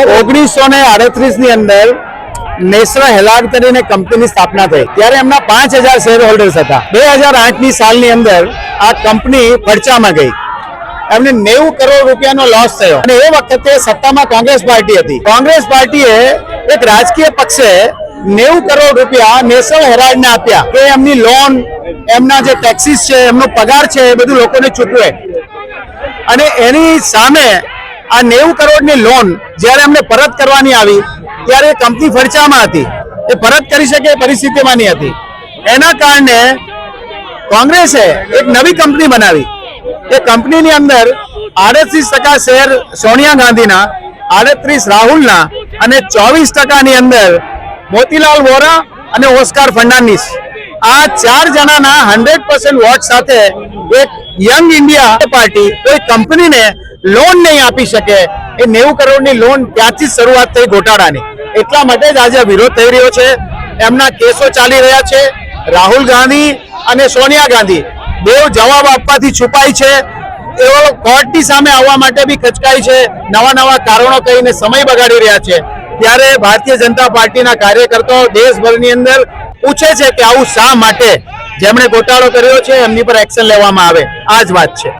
ઓગણીસો ને આડત્રીસની અંદર નેસરા હેલાડ કરીને કંપનીની સ્થાપના થઈ. ત્યારે એમના પાંચ હજાર શેર હોલ્ડર્સ હતા. બે હજાર આઠની સાલની અંદર આ કંપની પડચામાં ગઈ. એમને નેવું કરોડ રૂપિયાનો લોસ થયો. અને એ વખતે સત્તામાં કોંગ્રેસ પાર્ટી હતી. કોંગ્રેસ પાર્ટીએ એક રાજકીય પક્ષે નેવું કરોડ રૂપિયા નેશનલ હેરાલ્ડને આપ્યા કે એમની લોન એમના જે ટેક્સીસ છે, એમનો પગાર છે એ બધું લોકોને ચૂકવે. અને એની સામે આ નેવું કરોડની લોન જ્યારે અમને પરત કરવાની આવી, ત્યારે કંપની ફરચામાં હતી. એ પરત કરી શકે એ પરિસ્થિતિમાં નહીં હતી. એના કારણે કોંગ્રેસે એક નવી કંપની બનાવી. એ કંપનીની અંદર આડત્રીસ ટકા શેર સોનિયા ગાંધીના, આડત્રીસ રાહુલના અને ચોવીસ ટકાની અંદર મોતીલાલ વોરા અને ઓસ્કાર ફર્નાન્ડિસ. આ ચાર જણાના હંડ્રેડ પર્સન્ટ વોટ સાથે એક યંગ ઇન્ડિયા પાર્ટી કોઈ કંપનીને લોન નહીં આપી શકે. એ નેવું કરોડની લોન ત્યાંથી શરૂઆત થઈ ગોટાળાની. એટલા માટે જ આજે વિરોધ થઈ રહ્યો છે. એમના કેસો ચાલી રહ્યા છે. રાહુલ ગાંધી અને સોનિયા ગાંધી બેવ જવાબ આપવાથી છુપાય છે. એઓ કોર્ટની સામે આવવા માટે બી ખચકાય છે. નવા નવા કારણો કહીને સમય બગાડી રહ્યા છે. ત્યારે ભારતીય જનતા પાર્ટીના કાર્યકર્તાઓ દેશભરની અંદર પૂછે છે કે આવું શા માટે? જેમણે ગોટાળો કર્યો છે એમની પર એક્શન લેવામાં આવે. આ જ વાત છે.